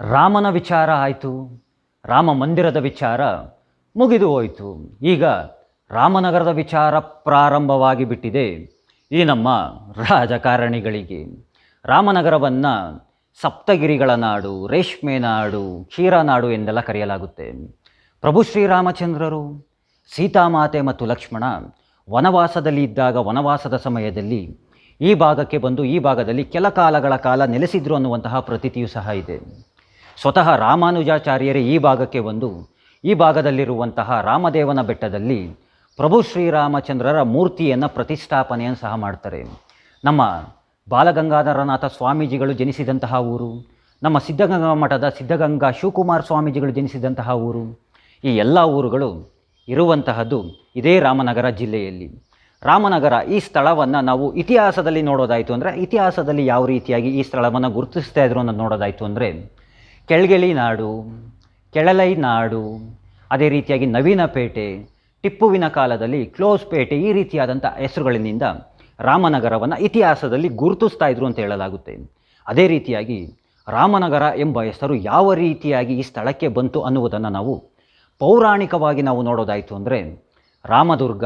ರಾಮನ ವಿಚಾರ ಆಯಿತು. ರಾಮ ಮಂದಿರದ ವಿಚಾರ ಮುಗಿದು ಹೋಯಿತು. ಈಗ ರಾಮನಗರದ ವಿಚಾರ ಪ್ರಾರಂಭವಾಗಿ ಬಿಟ್ಟಿದೆ. ಈ ನಮ್ಮ ರಾಜಕಾರಣಿಗಳಿಗೆ. ರಾಮನಗರವನ್ನು ಸಪ್ತಗಿರಿಗಳ ನಾಡು, ರೇಷ್ಮೆ ನಾಡು ಕ್ಷೀರನಾಡು ಎಂದೆಲ್ಲ ಕರೆಯಲಾಗುತ್ತೆ. ಪ್ರಭು ಶ್ರೀರಾಮಚಂದ್ರರು, ಸೀತಾಮಾತೆ ಮತ್ತು ಲಕ್ಷ್ಮಣ ವನವಾಸದಲ್ಲಿ ಇದ್ದಾಗ, ವನವಾಸದ ಸಮಯದಲ್ಲಿ ಈ ಭಾಗಕ್ಕೆ ಬಂದು ಈ ಭಾಗದಲ್ಲಿ ಕೆಲ ಕಾಲಗಳ ಕಾಲ ನೆಲೆಸಿದ್ರು ಅನ್ನುವಂತಹ ಪ್ರತೀತಿಯೂ ಸಹ ಇದೆ. ಸ್ವತಃ ರಾಮಾನುಜಾಚಾರ್ಯರೇ ಈ ಭಾಗಕ್ಕೆ ಬಂದು, ಈ ಭಾಗದಲ್ಲಿರುವಂತಹ ರಾಮದೇವನ ಬೆಟ್ಟದಲ್ಲಿ ಪ್ರಭು ಶ್ರೀರಾಮಚಂದ್ರರ ಮೂರ್ತಿಯನ್ನು ಪ್ರತಿಷ್ಠಾಪನೆಯನ್ನು ಸಹ ಮಾಡ್ತಾರೆ. ನಮ್ಮ ಬಾಲಗಂಗಾಧರನಾಥ ಸ್ವಾಮೀಜಿಗಳು ಜನಿಸಿದಂತಹ ಊರು, ನಮ್ಮ ಸಿದ್ಧಗಂಗಾ ಮಠದ ಸಿದ್ಧಗಂಗಾ ಶಿವಕುಮಾರ್ ಸ್ವಾಮೀಜಿಗಳು ಜನಿಸಿದಂತಹ ಊರು, ಈ ಎಲ್ಲ ಊರುಗಳು ಇರುವಂತಹದ್ದು ಇದೇ ರಾಮನಗರ ಜಿಲ್ಲೆಯಲ್ಲಿ. ರಾಮನಗರ ಈ ಸ್ಥಳವನ್ನು ನಾವು ಇತಿಹಾಸದಲ್ಲಿ ನೋಡೋದಾಯಿತು ಅಂದರೆ, ಇತಿಹಾಸದಲ್ಲಿ ಯಾವ ರೀತಿಯಾಗಿ ಈ ಸ್ಥಳವನ್ನು ಗುರುತಿಸ್ತಾ ಇದ್ರು ಅನ್ನೋದು ನೋಡೋದಾಯಿತು ಅಂದರೆ ಕೆಳಗೆಳಿ ನಾಡು, ಕೆಳಲೈ ನಾಡು, ಅದೇ ರೀತಿಯಾಗಿ ನವೀನಪೇಟೆ ಟಿಪ್ಪುವಿನ ಕಾಲದಲ್ಲಿ ಕ್ಲೋಸ್ ಪೇಟೆ ಈ ರೀತಿಯಾದಂಥ ಹೆಸರುಗಳಿಂದ ರಾಮನಗರವನ್ನು ಇತಿಹಾಸದಲ್ಲಿ ಗುರುತಿಸ್ತಾ ಇದ್ರು ಅಂತ ಹೇಳಲಾಗುತ್ತೆ. ಅದೇ ರೀತಿಯಾಗಿ ರಾಮನಗರ ಎಂಬ ಹೆಸರು ಯಾವ ರೀತಿಯಾಗಿ ಈ ಸ್ಥಳಕ್ಕೆ ಬಂತು ಅನ್ನುವುದನ್ನು ನಾವು ಪೌರಾಣಿಕವಾಗಿ ನಾವು ನೋಡೋದಾಯಿತು ಅಂದರೆ ರಾಮದುರ್ಗ,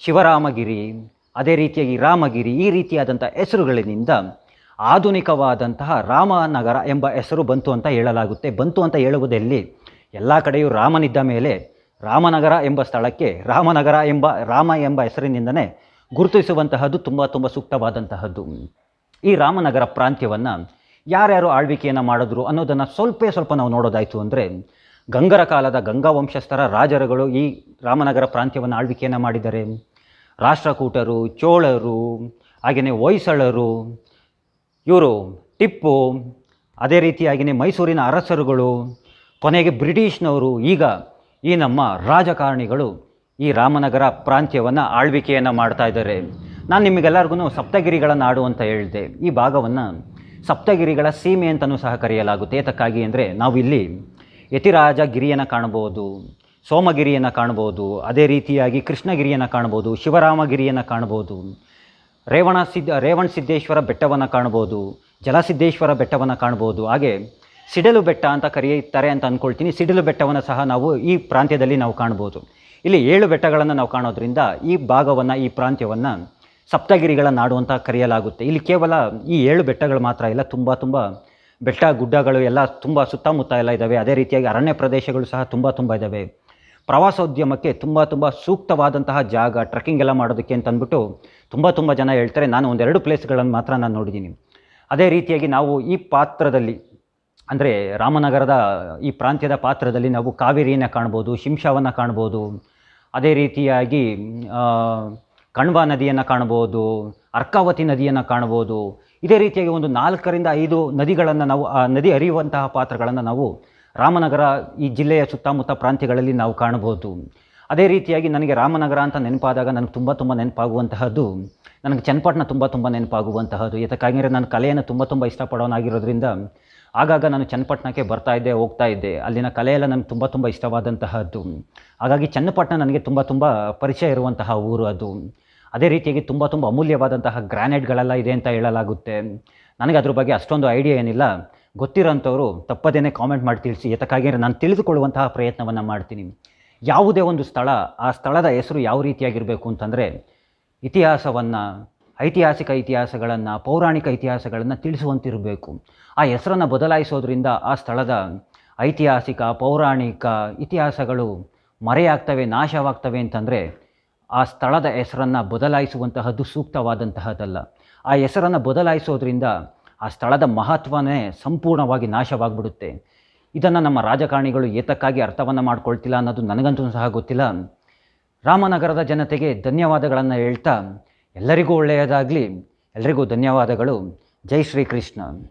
ಶಿವರಾಮಗಿರಿ, ಅದೇ ರೀತಿಯಾಗಿ ರಾಮಗಿರಿ ಈ ರೀತಿಯಾದಂಥ ಹೆಸರುಗಳಿಂದ ಆಧುನಿಕವಾದಂತಹ ರಾಮನಗರ ಎಂಬ ಹೆಸರು ಬಂತು ಅಂತ ಹೇಳಲಾಗುತ್ತೆ. ಬಂತು ಅಂತ ಹೇಳುವುದಲ್ಲಿ ಎಲ್ಲ? ಕಡೆಯೂ ರಾಮನಿದ್ದ ಮೇಲೆ ರಾಮನಗರ ಎಂಬ ಸ್ಥಳಕ್ಕೆ ರಾಮನಗರ ಎಂಬ ರಾಮ ಎಂಬ ಹೆಸರಿನಿಂದನೇ ಗುರುತಿಸುವಂತಹದ್ದು ತುಂಬ ತುಂಬ ಸೂಕ್ತವಾದಂತಹದ್ದು. ಈ ರಾಮನಗರ ಪ್ರಾಂತ್ಯವನ್ನು ಯಾರ್ಯಾರು ಆಳ್ವಿಕೆಯನ್ನು ಮಾಡಿದ್ರು ಅನ್ನೋದನ್ನು ಸ್ವಲ್ಪ ಸ್ವಲ್ಪ ನಾವು ನೋಡೋದಾಯಿತು ಅಂದರೆ ಗಂಗರ ಕಾಲದ ಗಂಗಾ ವಂಶಸ್ಥರ ರಾಜರುಗಳು ಈ ರಾಮನಗರ ಪ್ರಾಂತ್ಯವನ್ನು ಆಳ್ವಿಕೆಯನ್ನು ಮಾಡಿದ್ದಾರೆ ರಾಷ್ಟ್ರಕೂಟರು, ಚೋಳರು, ಹಾಗೆಯೇ ಹೊಯ್ಸಳರು ಇವರು ಟಿಪ್ಪು, ಅದೇ ರೀತಿಯಾಗಿಯೇ ಮೈಸೂರಿನ ಅರಸರುಗಳು, ಕೊನೆಗೆ ಬ್ರಿಟಿಷ್ನವರು, ಈಗ ಈ ನಮ್ಮ ರಾಜಕಾರಣಿಗಳು ಈ ರಾಮನಗರ ಪ್ರಾಂತ್ಯವನ್ನು ಆಳ್ವಿಕೆಯನ್ನು ಮಾಡ್ತಾ ಇದ್ದಾರೆ. ನಾನು ನಿಮಗೆಲ್ಲರಿಗೂ ಸಪ್ತಗಿರಿಗಳ ನಾಡು ಅಂತ ಹೇಳಿದೆ. ಈ ಭಾಗವನ್ನು ಸಪ್ತಗಿರಿಗಳ ಸೀಮೆ ಅಂತಲೂ ಸಹ ಕರೆಯಲಾಗುತ್ತೆ. ಏತಕ್ಕಾಗಿ ಅಂದರೆ ನಾವು ಇಲ್ಲಿ ಯತಿರಾಜ ಗಿರಿಯನ್ನು ಕಾಣ್ಬೋದು, ಸೋಮಗಿರಿಯನ್ನು ಕಾಣ್ಬೋದು, ಅದೇ ರೀತಿಯಾಗಿ ಕೃಷ್ಣಗಿರಿಯನ್ನು ಕಾಣ್ಬೋದು, ಶಿವರಾಮಗಿರಿಯನ್ನು ಕಾಣ್ಬೋದು. ರೇವಣ ಸಿದ್ಧ, ರೇವಣ ಸಿದ್ದೇಶ್ವರ ಬೆಟ್ಟವನ್ನು ಕಾಣ್ಬೋದು, ಜಲಸಿದ್ದೇಶ್ವರ ಬೆಟ್ಟವನ್ನು ಕಾಣ್ಬೋದು. ಹಾಗೆ ಸಿಡಲು ಬೆಟ್ಟ ಅಂತ ಕರೆಯುತ್ತಾರೆ ಅಂತ ಅಂದ್ಕೊಳ್ತೀನಿ ಸಿಡಲು ಬೆಟ್ಟವನ್ನು ಸಹ ನಾವು ಈ ಪ್ರಾಂತ್ಯದಲ್ಲಿ ನಾವು ಕಾಣ್ಬೋದು. ಇಲ್ಲಿ ಏಳು ಬೆಟ್ಟಗಳನ್ನು ನಾವು ಕಾಣೋದ್ರಿಂದ ಈ ಭಾಗವನ್ನು, ಈ ಪ್ರಾಂತ್ಯವನ್ನು ಸಪ್ತಗಿರಿಗಳ ನಾಡು ಅಂತ ಕರೆಯಲಾಗುತ್ತೆ. ಇಲ್ಲಿ ಕೇವಲ ಈ ಏಳು ಬೆಟ್ಟಗಳು ಮಾತ್ರ ಇಲ್ಲ, ತುಂಬ ತುಂಬ ಬೆಟ್ಟ ಗುಡ್ಡಗಳು ಎಲ್ಲ ತುಂಬ ಸುತ್ತಮುತ್ತ ಎಲ್ಲ ಇದ್ದಾವೆ ಅದೇ ರೀತಿಯಾಗಿ ಅರಣ್ಯ ಪ್ರದೇಶಗಳು ಸಹ ತುಂಬ ತುಂಬ ಇದ್ದಾವೆ ಪ್ರವಾಸೋದ್ಯಮಕ್ಕೆ ತುಂಬ ತುಂಬ ಸೂಕ್ತವಾದಂತಹ ಜಾಗ ಟ್ರೆಕ್ಕಿಂಗ್ ಎಲ್ಲ ಮಾಡೋದಕ್ಕೆ ಅಂತ ಅಂದ್ಬಿಟ್ಟು ತುಂಬ ತುಂಬ ಜನ ಹೇಳ್ತಾರೆ. ನಾನು ಒಂದೆರಡು ಪ್ಲೇಸ್ಗಳನ್ನು ಮಾತ್ರ ನಾನು ನೋಡಿದ್ದೀನಿ. ಅದೇ ರೀತಿಯಾಗಿ ನಾವು ಈ ಪಾತ್ರದಲ್ಲಿ, ಅಂದರೆ ರಾಮನಗರದ ಈ ಪ್ರಾಂತ್ಯದ ಪಾತ್ರದಲ್ಲಿ ನಾವು ಕಾವೇರಿಯನ್ನು ಕಾಣ್ಬೋದು, ಶಿಂಶಾವನ್ನು ಕಾಣ್ಬೋದು, ಅದೇ ರೀತಿಯಾಗಿ ಕಣ್ವ ನದಿಯನ್ನು ಕಾಣ್ಬೋದು, ಅರ್ಕಾವತಿ ನದಿಯನ್ನು ಕಾಣ್ಬೋದು, ಇದೇ ರೀತಿಯಾಗಿ ಒಂದು ನಾಲ್ಕರಿಂದ ಐದು ನದಿಗಳನ್ನು ನಾವು, ಆ, ನದಿ ಹರಿಯುವಂತಹ ಪಾತ್ರಗಳನ್ನು ನಾವು ರಾಮನಗರ ಈ ಜಿಲ್ಲೆಯ ಸುತ್ತಮುತ್ತ ಪ್ರಾಂತ್ಯಗಳಲ್ಲಿ ನಾವು ಕಾಣಬಹುದು. ಅದೇ ರೀತಿಯಾಗಿ ನನಗೆ ರಾಮನಗರ ಅಂತ ನೆನಪಾದಾಗ ನನಗೆ ತುಂಬ ತುಂಬ ನೆನಪಾಗುವಂತಹದ್ದು, ನನಗೆ ಚನ್ನಪಟ್ಟಣ ತುಂಬ ತುಂಬ ನೆನಪಾಗುವಂತಹದ್ದು. ಯಾತಕ್ಕಾಗಿದ್ರೆ ನಾನು ಕಲೆಯನ್ನು ತುಂಬ ತುಂಬ ಇಷ್ಟಪಡೋನಾಗಿರೋದ್ರಿಂದ ಆಗಾಗ ನಾನು ಚನ್ನಪಟ್ಟಣಕ್ಕೆ ಬರ್ತಾ ಇದ್ದೆ, ಹೋಗ್ತಾ ಇದ್ದೆ. ಅಲ್ಲಿನ ಕಲೆಯೆಲ್ಲ ನನಗೆ ತುಂಬ ತುಂಬ ಇಷ್ಟವಾದಂತಹದ್ದು. ಹಾಗಾಗಿ ಚನ್ನಪಟ್ಟಣ ನನಗೆ ತುಂಬ ತುಂಬ ಪರಿಚಯ ಇರುವಂತಹ ಊರು ಅದು. ಅದೇ ರೀತಿಯಾಗಿ ತುಂಬ ತುಂಬ ಅಮೂಲ್ಯವಾದಂತಹ ಗ್ರಾನೈಟ್ಗಳೆಲ್ಲ ಇದೆ ಅಂತ ಹೇಳಲಾಗುತ್ತೆ. ನನಗೆ ಅದ್ರ ಬಗ್ಗೆ ಅಷ್ಟೊಂದು ಐಡಿಯಾ ಏನಿಲ್ಲ. ಗೊತ್ತಿರೋಂಥವ್ರು ತಪ್ಪದೇನೆ ಕಾಮೆಂಟ್ ಮಾಡಿ ತಿಳಿಸಿ ಯಾತಕ್ಕಾಗಿ ನಾನು ತಿಳಿದುಕೊಳ್ಳುವಂತಹ ಪ್ರಯತ್ನವನ್ನು ಮಾಡ್ತೀನಿ. ಯಾವುದೇ ಒಂದು ಸ್ಥಳ, ಆ ಸ್ಥಳದ ಹೆಸರು ಯಾವ ರೀತಿಯಾಗಿರಬೇಕು ಅಂತಂದರೆ ಇತಿಹಾಸವನ್ನು, ಐತಿಹಾಸಿಕ ಇತಿಹಾಸಗಳನ್ನು, ಪೌರಾಣಿಕ ಇತಿಹಾಸಗಳನ್ನು ತಿಳಿಸುವಂತಿರಬೇಕು. ಆ ಹೆಸರನ್ನು ಬದಲಾಯಿಸೋದ್ರಿಂದ ಆ ಸ್ಥಳದ ಐತಿಹಾಸಿಕ, ಪೌರಾಣಿಕ ಇತಿಹಾಸಗಳು ಮರೆಯಾಗ್ತವೆ, ನಾಶವಾಗ್ತವೆ ಅಂತಂದರೆ ಆ ಸ್ಥಳದ ಹೆಸರನ್ನು ಬದಲಾಯಿಸುವಂತಹದ್ದು ಸೂಕ್ತವಾದಂತಹದ್ದಲ್ಲ. ಆ ಹೆಸರನ್ನು ಬದಲಾಯಿಸೋದ್ರಿಂದ ಆ ಸ್ಥಳದ ಮಹತ್ವನೇ ಸಂಪೂರ್ಣವಾಗಿ ನಾಶವಾಗ್ಬಿಡುತ್ತೆ. ಇದನ್ನು ನಮ್ಮ ರಾಜಕಾರಣಿಗಳು ಏತಕ್ಕಾಗಿ ಅರ್ಥವನ್ನು ಮಾಡ್ಕೊಳ್ತಿಲ್ಲ ಅನ್ನೋದು ನನಗಂತೂ ಸಹ ಗೊತ್ತಿಲ್ಲ. ರಾಮನಗರದ ಜನತೆಗೆ ಧನ್ಯವಾದಗಳನ್ನು ಹೇಳ್ತಾ ಎಲ್ಲರಿಗೂ ಒಳ್ಳೆಯದಾಗಲಿ. ಎಲ್ಲರಿಗೂ ಧನ್ಯವಾದಗಳು. ಜೈ ಶ್ರೀಕೃಷ್ಣ.